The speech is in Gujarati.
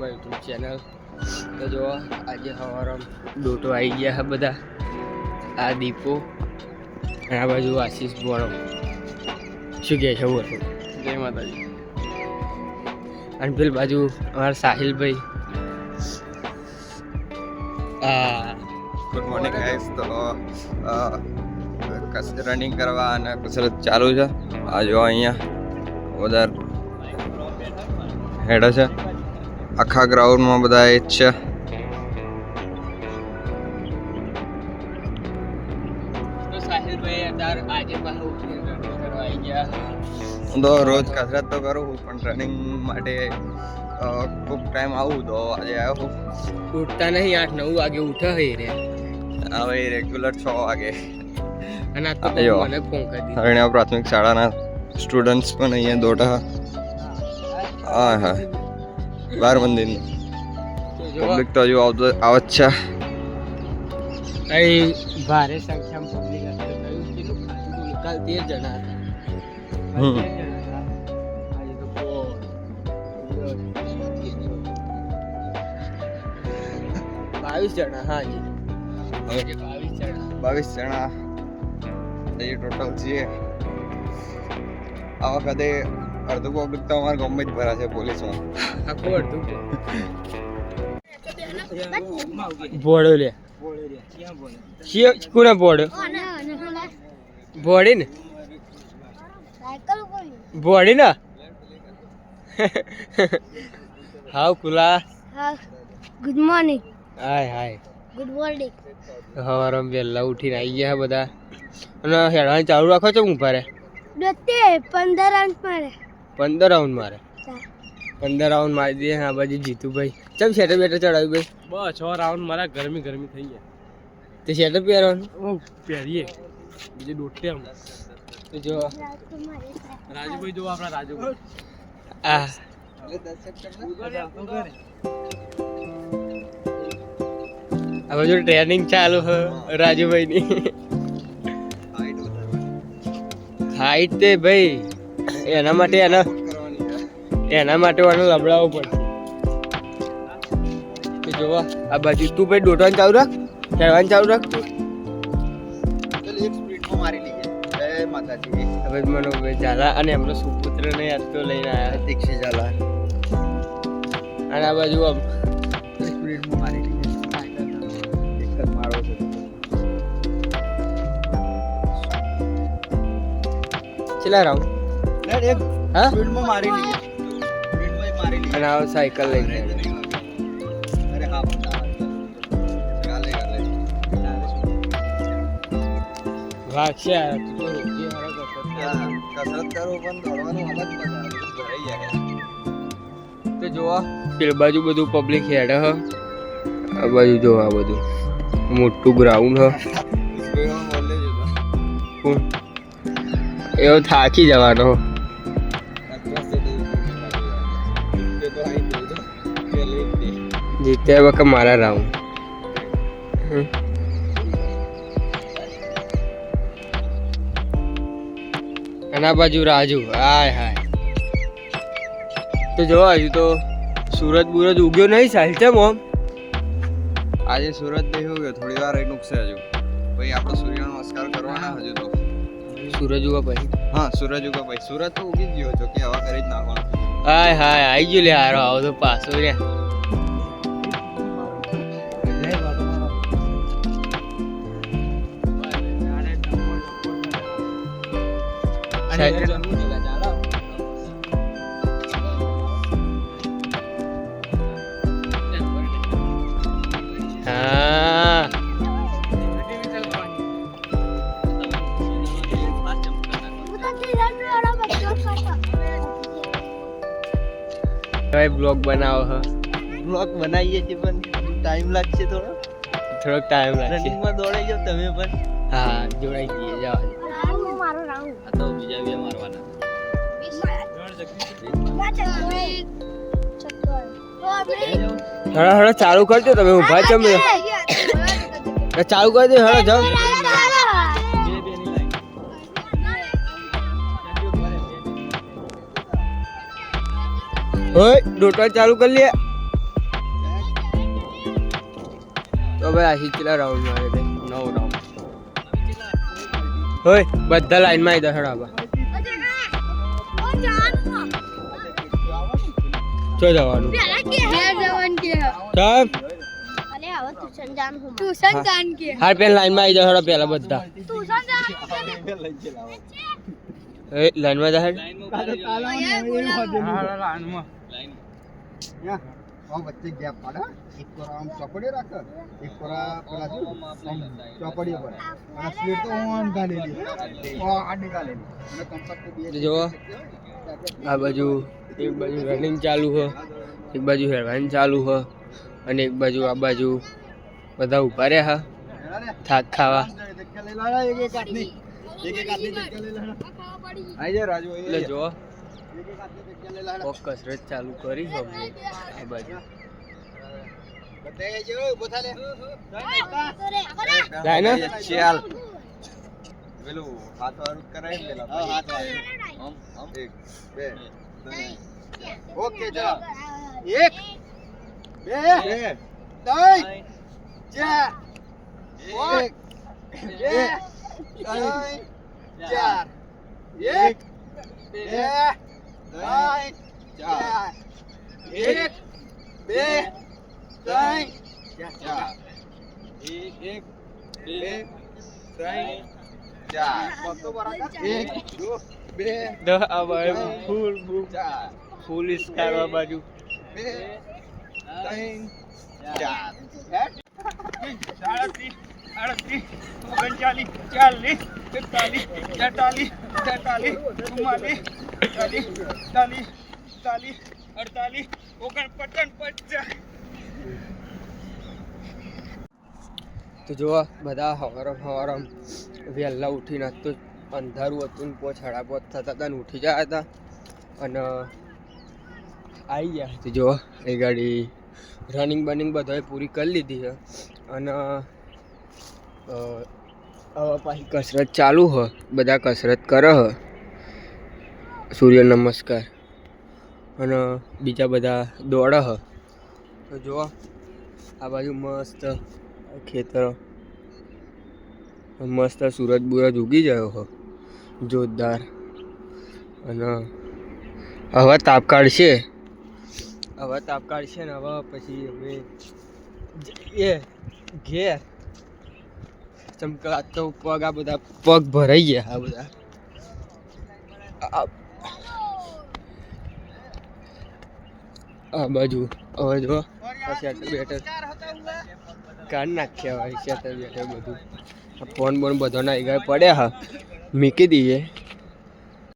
મારી યુટ્યુબ ચેનલ તો જો આજે સવારમાં ડોટો આવી ગયા છે બધા. આ દીપો અને આ બાજુ આશીષ બોળો શું કહે છે બોલો. જય માતાજી. અને પેલી બાજુ અમારા સાહિલભાઈ. આ ગુડ મોર્નિંગ ગાઈસ તો રનિંગ કરવા અને કસરત ચાલુ છે. આ જો અહીંયા બધા હેડો છે. આખા ગ્રાઉન્ડમાં બધા એ જ છે. તો રોજ કસરત તો કરું છું પણ રનિંગ માટે ખૂબ ટાઈમ આવું તો આજે આવ્યો છું ઉઠતા નહીં આઠ નવ વાગે ઉઠે હે રે. હવે રેગ્યુલર છ વાગે. અને આ તો મને ફોન કરી દીધો. પ્રાથમિક શાળાના સ્ટુડન્ટ્સ પણ અહીંયા દોઢા હા હા. બાર મંદિર. પબ્લિક તો હજુ આવતો આવે જ છે. અહીં ભારે સંખ્યામાં પબ્લિક હતી. કાલ તેર જણા હતા. બાવીસ જણા હા જી. બાવીસ જણા. બાવીસ જણા ટોટલ છીએ. આ વખતે અડધું પબ્લિક તો અમારા ગામમાં જ ભરા છે પોલીસમાં. આખું અડધું ભોળો લે. કોને ભોળો? ભોળી ને ભોળી ને હાવ ખુલા good morning hi hi. Good morning સવારમાં વહેલા ઉઠીને આવી ગયા બધા. અને હેડવાની ચાલુ રાખો છો હું ભારે દોતે પંદર અંક મારે. પંદર રાઉન્ડ મારે. પંદર રાઉન્ડ મારી દઈએ આ બાજુ જીતુભાઈ. ચમ શેટર બેટર ચડાવ્યું ભાઈ? બસ છ રાઉન્ડ મારા ગરમી ગરમી થઈ ગયા. તે શેટર પહેરવાનું? હું પહેરીએ. બીજી દોટે આમ તો જો. રાજુભાઈ જો આપણા રાજુભાઈ. આ. આ બાજુ ટ્રેનિંગ ચાલુ હ રાજુભાઈની. હાઈટ તે ભાઈ. એના માટે એના એના માટે એને લબડાવવું પડશે. જોવા આ બાજુ તું ભાઈ દોટવાનું ચાલુ રાખ કહેવાનું ચાલુ રાખ. હવે મને ઝાલા અને એમનો સુપુત્રને આજ તો લઈને આવ્યા દીક્ષી ઝાલા. અને આ બાજુ આમ. સ્પીડમાં મારી લઈએ. એક જ મારો છે. છેલ્લા રાઉન્ડ. એક હા? સ્પીડમાં મારી લઈએ સ્પીડમાં મારી લઈએ અને આ સાયકલ લઈને અરે હા ચાલે ચાલે. ભાગશે. આ તું તો રોજે હારો કરતો જ હા, થાય. કસરત કરું પણ દોડવાનું અલગ મજા ભરાઈ જાય. તો જોવા. પેલ બાજુ બધું પબ્લિક હેડ હ. આ બાજુ જોવા બધું. મોટું ગ્રાઉન્ડ હ. એવો થાકી જવાનો જીત્યા વખત મારા રાઉન્ડ. આના બાજુ રાજુ હાય હાય. તો જો હજુ તો સુરત બુરત ઉગ્યો નહીં સાહેલ છે મોમ? આજે સુરત નહીં ઉગ્યો થોડી વાર નુકસે હજુ. પછી આપણે સૂર્ય નમસ્કાર કરવાના હજુ તો. સૂરજ ઉગા પછી? હા સૂરજ ઉગા ભાઈ સુરત તો ઉગી ગયો જો કે હવા કરી જ નાખવાનું. હાય હાય આઈ ગયો લે હારો આવો તો પાછો રે હા બ્લોગ બનાવો હ. બ્લોગ બનાવીએ છીએ પણ ટાઈમ લાગશે થોડો. થોડોક ટાઈમ લાગશે. રનિંગમાં દોડાઈ જાવ તમે પણ. હા જોડાઈ જઈએ જાવ મારો રાઉન્ડ આ તો બીજા બે મારવાના. હળો હળો ચાલુ કરજો તમે ઊભા છો મેં ચાલુ કરી દે હળો જાઓ. ઓય ડોટા ચાલુ કરી લે. તો ભાઈ આ કેટલા રાઉન્ડ મારે તે નવ રાઉન્ડ હોય બધા લાઈનમાં આવી આબા ચો જવાનું? સાહેબ હાર પેન લાઈનમાં આવી દસ પેલા બધા. લાઈનમાં વચ્ચે ગેપ પાડે એક કોરા આમ ચોપડીઓ રાખે એક કોરા પેલા ચોપડીઓ પર. અને સ્લીટ તો હું આમ ઘાલેલી આડી ઘાલેલી અને જો આ બાજુ એક બાજુ રનિંગ ચાલુ હ એક બાજુ હેરવાન ચાલુ હ અને એક બાજુ આ બાજુ બધા ઊભા રહ્યા હા થાક ખાવા. એટલે જો એક એક હાથની જગ્યા લઈ લાડા કોક કસરત ચાલુ કરી છે અમને આ બાજુ. બતાય જો ઊભો થા લે જાય ને? ચાલ. પેલું હાથ વાળું કરાય ને પેલા હા હાથ વાળું. આમ આમ એક બે ત્રણ. ઓકે ચલો. એક બે બે. ત્રણ. ચાર. એક બે ત્રણ. ચાર. એક બે. ત્રણ ચાર એક બે ત્રણ ચાર એક એક બે ત્રણ ચાર એક બે ફૂલ ફૂલ સ્ટાર બાજુ બે ત્રણ ચાર સાડત્રીસ અડત્રીસ ઓગણચાલીસ ચાલીસ તેતાલીસ તેતાલીસ તેતાલીસ ચુમ્માલીસ તો જોવા બધા હવારમ હવારમ. વહેલા ઉઠીને તો અંધારું હતું ને પોચ સાડા પોચ થતા હતા ને ઉઠી ગયા હતા. અને આવી ગયા. તો જો એ ગાડી રનિંગ બનિંગ બધાએ પૂરી કરી લીધી છે. અને હવે પાછી કસરત ચાલુ હ બધા કસરત કરે હ સૂર્ય નમસ્કાર. અને બીજા બધા દોડ હ. તો જો આ બાજુ મસ્ત ખેતર. મસ્ત સુરજ બુરજ ઉગી ગયો હો. જોરદાર. અને હવે તાપકાળ છે. હવે તાપકાળ છે ને હવે પછી અમે જઈએ ઘેર. ચમકા તો પગ આ બધા, પગ ભરાઈ ગયા આ બધા. આ- બાજુ હવે જો બેટર કાઢ નાખ્યા હોય શેટર બેટર બધું. ફોન બોન બધો ના ગયા પડ્યા હા. મૂકી દઈએ